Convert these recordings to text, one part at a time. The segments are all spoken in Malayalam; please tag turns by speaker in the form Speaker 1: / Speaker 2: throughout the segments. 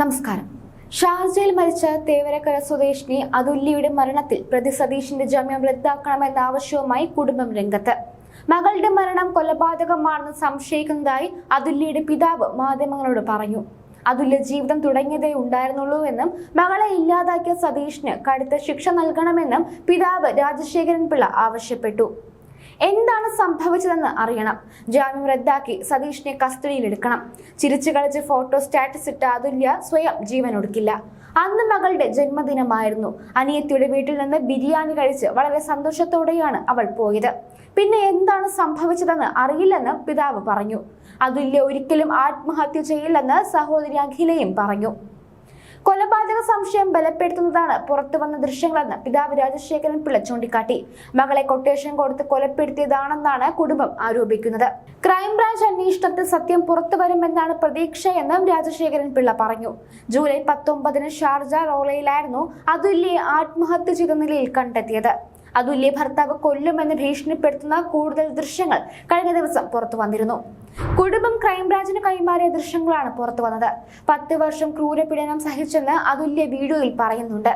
Speaker 1: നമസ്കാരം. ഷാർജയിൽ മരിച്ച തേവരക്കര സ്വദേശിനി അതുല്യയുടെ മരണത്തിൽ പ്രതി സതീഷിന്റെ ജാമ്യം റദ്ദാക്കണമെന്ന ആവശ്യവുമായി കുടുംബം രംഗത്ത്. മകളുടെ മരണം കൊലപാതകമാണെന്ന് സംശയിക്കുന്നതായി അതുല്യയുടെ പിതാവ് മാധ്യമങ്ങളോട് പറഞ്ഞു. അതുല്യ ജീവിതം തുടങ്ങിയതേ ഉണ്ടായിരുന്നുള്ളൂ എന്നും മകളെ ഇല്ലാതാക്കിയ സതീഷിന് കടുത്ത ശിക്ഷ നൽകണമെന്നും പിതാവ് രാജശേഖരൻ പിള്ള ആവശ്യപ്പെട്ടു. എന്താണ് സംഭവിച്ചതെന്ന് അറിയണം. ജാമ്യം റദ്ദാക്കി സതീഷിനെ കസ്റ്റഡിയിലെടുക്കണം ചിരിച്ചു കളിച്ച് ഫോട്ടോ സ്റ്റാറ്റസ് ഇട്ട അതുല്യ സ്വയം ജീവൻ ഒടുക്കില്ല അന്ന് മകളുടെ ജന്മദിനമായിരുന്നു. അനിയത്തിയുടെ വീട്ടിൽ നിന്ന് ബിരിയാണി കഴിച്ച് വളരെ സന്തോഷത്തോടെയാണ് അവൾ പോയത്. പിന്നെ എന്താണ് സംഭവിച്ചതെന്ന് അറിയില്ലെന്ന് പിതാവ് പറഞ്ഞു. അതുല്യ ഒരിക്കലും ആത്മഹത്യ ചെയ്യില്ലെന്ന് സഹോദരി അഖിലയും പറഞ്ഞു. കൊലപാതക സംശയം ബലപ്പെടുത്തുന്നതാണ് പുറത്തു വന്ന ദൃശ്യങ്ങളെന്ന് പിതാവ് രാജശേഖരൻ പിള്ള ചൂണ്ടിക്കാട്ടി. മകളെ കൊട്ടേഷൻ കൊടുത്ത് കൊലപ്പെടുത്തിയതാണെന്നാണ് കുടുംബം ആരോപിക്കുന്നത്. ക്രൈംബ്രാഞ്ച് അന്വേഷണത്തിൽ സത്യം പുറത്തു വരുമെന്നാണ് പ്രതീക്ഷയെന്നും രാജശേഖരൻ പിള്ള പറഞ്ഞു. ജൂലൈ പത്തൊമ്പതിന് ഷാർജ റോളയിലായിരുന്നു അതുല്യെ ആത്മഹത്യ ചെയ്ത നിലയിൽ കണ്ടെത്തിയത്. അതുല്യ ഭർത്താവ് കൊല്ലുമെന്ന് ഭീഷണിപ്പെടുത്തുന്ന കൂടുതൽ ദൃശ്യങ്ങൾ കഴിഞ്ഞ ദിവസം പുറത്തു വന്നിരുന്നു. കുടുംബം ക്രൈംബ്രാഞ്ചിന് കൈമാറിയ ദൃശ്യങ്ങളാണ് പുറത്തു വന്നത്. പത്ത് വർഷം ക്രൂരപീഡനം സഹിച്ചെന്ന് അതുല്യ വീഡിയോയിൽ പറയുന്നുണ്ട്.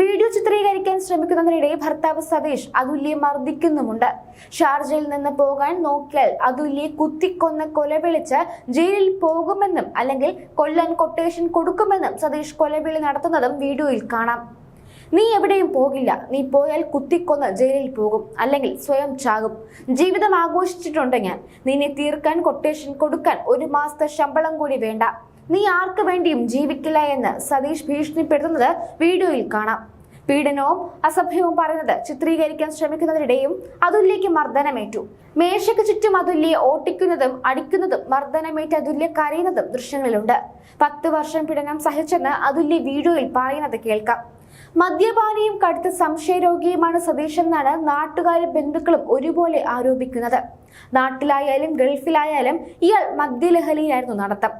Speaker 1: വീഡിയോ ചിത്രീകരിക്കാൻ ശ്രമിക്കുന്നതിനിടെ ഭർത്താവ് സതീഷ് അതുല്യെ മർദ്ദിക്കുന്നുമുണ്ട്. ഷാർജയിൽ നിന്ന് പോകാൻ നോക്കിയാൽ അതുല്യെ കുത്തിക്കൊന്ന് കൊലവിളിച്ച് ജയിലിൽ പോകുമെന്നും അല്ലെങ്കിൽ കൊല്ലാൻ കൊട്ടേഷൻ കൊടുക്കുമെന്നും സതീഷ് കൊലവിളി നടത്തുന്നതും വീഡിയോയിൽ കാണാം. നീ എവിടെയും പോകില്ല. നീ പോയാൽ കുത്തിക്കൊന്ന് ജയിലിൽ പോകും. അല്ലെങ്കിൽ സ്വയം ചാകും. ജീവിതം ആഘോഷിച്ചിട്ടുണ്ട് ഞാൻ. നിന്നെ തീർക്കാൻ കൊട്ടേഷൻ കൊടുക്കാൻ ഒരു മാസത്തെ ശമ്പളം കൂടി വേണ്ട. നീ ആർക്ക് വേണ്ടിയും ജീവിക്കില്ല എന്ന് സതീഷ് ഭീഷണിപ്പെടുത്തുന്നത് വീഡിയോയിൽ കാണാം. പീഡനവും അസഭ്യവും പറയുന്നത് ചിത്രീകരിക്കാൻ ശ്രമിക്കുന്നതിനിടെയും അതുല്യയ്ക്ക് മർദ്ദനമേറ്റു. മേശയ്ക്ക് ചുറ്റും അതുല്യെ ഓട്ടിക്കുന്നതും അടിക്കുന്നതും മർദ്ദനമേറ്റ് അതുല്യ കരയുന്നതും ദൃശ്യങ്ങളിലുണ്ട്. പത്ത് വർഷം പീഡനം സഹിച്ചെന്ന് അതുല്യ വീഡിയോയിൽ പറയുന്നത് കേൾക്കാം. മദ്യപാനിയും കടുത്ത സംശയരോഗിയുമാണ് സതീഷ് എന്നാണ് നാട്ടുകാരും ബന്ധുക്കളും ഒരുപോലെ ആരോപിക്കുന്നത്. നാട്ടിലായാലും ഗൾഫിലായാലും ഇയാൾ മദ്യലഹരിയിലായിരുന്നു നടത്തം.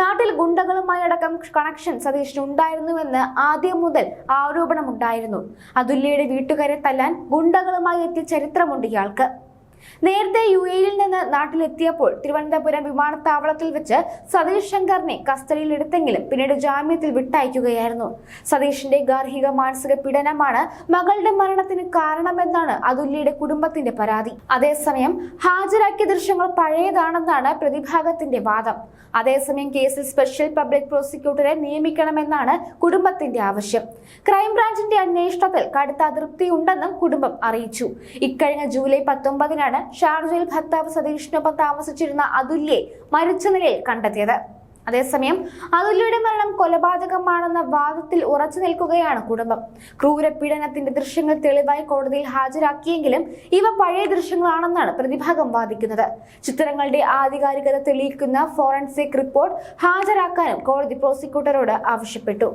Speaker 1: നാട്ടിൽ ഗുണ്ടകളുമായി അടക്കം കണക്ഷൻ സതീഷിന് ഉണ്ടായിരുന്നുവെന്ന് ആദ്യം മുതൽ ആരോപണമുണ്ടായിരുന്നു. അതുല്യയുടെ വീട്ടുകാരെ തല്ലാൻ ഗുണ്ടകളുമായി എത്തിയ ചരിത്രമുണ്ട് ഇയാൾക്ക്. നേരത്തെ യു എയിൽ നിന്ന് നാട്ടിലെത്തിയപ്പോൾ തിരുവനന്തപുരം വിമാനത്താവളത്തിൽ വെച്ച് സതീഷ് ശങ്കറിനെ കസ്റ്റഡിയിലെടുത്തെങ്കിലും പിന്നീട് ജാമ്യത്തിൽ വിട്ടയക്കുകയായിരുന്നു. സതീഷിന്റെ ഗാർഹിക മാനസിക പീഡനമാണ് മകളുടെ മരണത്തിന് കാരണമെന്നാണ് അതുല്യയുടെ കുടുംബത്തിന്റെ പരാതി. അതേസമയം ഹാജരാക്കിയ ദൃശ്യങ്ങൾ പഴയതാണെന്നാണ് പ്രതിഭാഗത്തിന്റെ വാദം. അതേസമയം കേസിൽ സ്പെഷ്യൽ പബ്ലിക് പ്രോസിക്യൂട്ടറെ നിയമിക്കണമെന്നാണ് കുടുംബത്തിന്റെ ആവശ്യം. ക്രൈംബ്രാഞ്ചിന്റെ അന്വേഷണത്തിൽ കടുത്ത അതൃപ്തിയുണ്ടെന്നും കുടുംബം അറിയിച്ചു. ഇക്കഴിഞ്ഞ ജൂലൈ പത്തൊമ്പതിനാണ് ഷാർജയിൽ ഭർത്താവ് സതീഷിനൊപ്പം താമസിച്ചിരുന്ന അതുല്യെ മരിച്ച നിലയിൽ കണ്ടെത്തിയത്. അതേസമയം അതുല്യയുടെ മരണം കൊലപാതകമാണെന്ന വാദത്തിൽ ഉറച്ചു നിൽക്കുകയാണ് കുടുംബം. ക്രൂരപീഡനത്തിന്റെ ദൃശ്യങ്ങൾ തെളിവായി കോടതിയിൽ ഹാജരാക്കിയെങ്കിലും ഇവ പഴയ ദൃശ്യങ്ങളാണെന്നാണ് പ്രതിഭാഗം വാദിക്കുന്നത്. ചിത്രങ്ങളുടെ ആധികാരികത തെളിയിക്കുന്ന ഫോറൻസിക് റിപ്പോർട്ട് ഹാജരാക്കാനും കോടതി പ്രോസിക്യൂട്ടറോട് ആവശ്യപ്പെട്ടു.